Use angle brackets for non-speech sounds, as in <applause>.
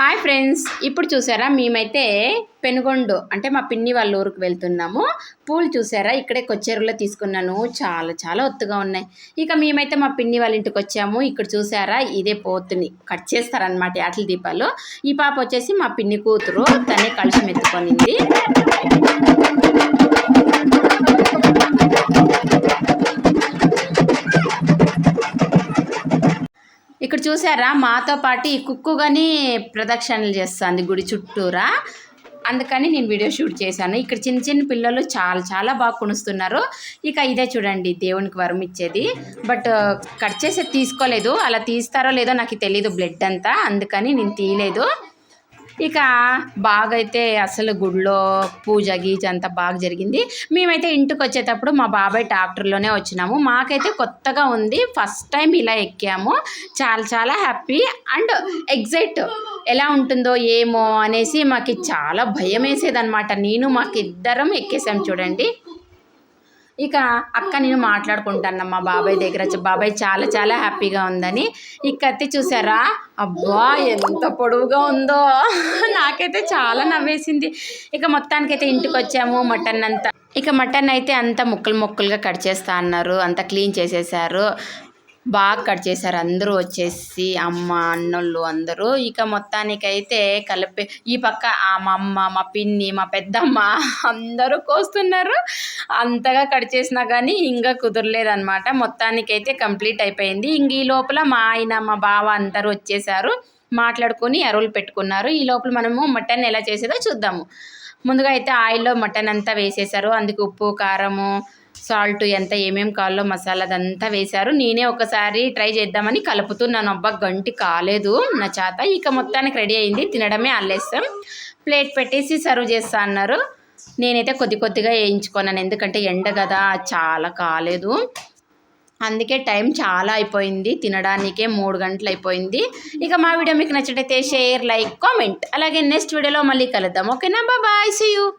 Hi friends ఇప్పుడు చూసారా మేమైతే పెనుగొండు అంటే మా పిన్ని వాళ్ళ ఊరికి వెళ్తున్నాము. పూలు చూసారా? ఇక్కడే కొచ్చేరులో తీసుకున్నాను. చాలా చాలా ఒత్తుగా ఉన్నాయి. ఇక మేమైతే మా పిన్ని వాళ్ళ ఇంటికి వచ్చాము. ఇక్కడ చూసారా? ఇదే పోతుని. కట్ చేస్తారనమాట ఆటల దీపాలు. ఈ పాప వచ్చేసి మా పిన్ని కూతురు. తనే కలుషం ఎత్తుకొనింది. ఇక్కడ చూసారా? మాతో పాటు ఈ కుక్కు కానీ ప్రదక్షిణలు చేస్తుంది గుడి చుట్టూరా. అందుకని నేను వీడియో షూట్ చేశాను. ఇక్కడ చిన్న చిన్న పిల్లలు చాలా చాలా బాగా కొనుస్తున్నారు. ఇక ఇదే చూడండి దేవునికి వరం ఇచ్చేది. బట్ కట్ చేసి తీసుకోలేదు. అలా తీస్తారో లేదో నాకు తెలీదు బ్లడ్ అంతా. అందుకని నేను తీయలేదు. ఇక బాగా అయితే అసలు గుడిలో పూజ గీజ అంతా బాగా జరిగింది. మేమైతే ఇంటికి వచ్చేటప్పుడు మా బాబాయ్ ట్రాక్టర్లోనే వచ్చినాము. మాకైతే కొత్తగా ఉంది. ఫస్ట్ టైం ఇలా ఎక్కాము. చాలా చాలా హ్యాపీ అండ్ ఎగ్జైట్ ఎలా ఉంటుందో ఏమో అనేసి మాకు చాలా భయం వేసేదనమాట నేను మాకు ఇద్దరం ఎక్కేసాం చూడండి. ఇక అక్క నేను మాట్లాడుకుంటాను మా బాబాయ్ దగ్గర బాబాయ్ చాలా చాలా హ్యాపీగా ఉందని ఈ కత్తి చూసారా? అబ్బా ఎంత పొడవుగా ఉందో. <laughs> నాకైతే చాలా నవ్వేసింది. ఇక మొత్తానికైతే ఇంటికి వచ్చాము మటన్ అంతా. ఇక మటన్ అయితే అంతా ముక్కలు ముక్కలుగా కట్ చేస్తా అన్నారు. అంతా క్లీన్ చేసేసారు. బాగా కట్ చేశారు. అందరూ వచ్చేసి అమ్మ అన్నోళ్ళు అందరూ. ఇక మొత్తానికైతే కలిపి ఈ పక్క ఆ మా అమ్మ మా పిన్ని మా పెద్దమ్మ అందరూ కోస్తున్నారు. అంతగా కట్ చేసినా కానీ ఇంకా కుదరలేదనమాట మొత్తానికైతే కంప్లీట్ అయిపోయింది. ఇంక ఈ లోపల మా ఆయన మా బావ అందరూ వచ్చేసారు. మాట్లాడుకొని ఎరువులు పెట్టుకున్నారు. ఈ లోపల మనము మటన్ ఎలా చేసేదో చూద్దాము. ముందుగా అయితే ఆయిల్లో మటన్ అంతా వేసేసారు. అందుకు ఉప్పు కారము సాల్ట్ ఎంత ఏమేమి కావాలో మసాలా అదంతా వేశారు. నేనే ఒకసారి ట్రై చేద్దామని కలుపుతున్నాను. అబ్బా గంటి కాలేదు నా చేత. ఇక మొత్తానికి రెడీ అయింది. తినడమే అల్లేస్తాం ప్లేట్ పెట్టేసి సర్వ్ చేస్తా అన్నారు. నేనైతే కొద్ది కొద్దిగా వేయించుకున్నాను. ఎందుకంటే ఎండ కదా చాలా కాలేదు. అందుకే టైం చాలా అయిపోయింది తినడానికే మూడు గంటలు అయిపోయింది. ఇక మా వీడియో మీకు నచ్చినట్టయితే షేర్ లైక్ కామెంట్. అలాగే నెక్స్ట్ వీడియోలో మళ్ళీ కలుద్దాం. ఓకేనా? Bye see you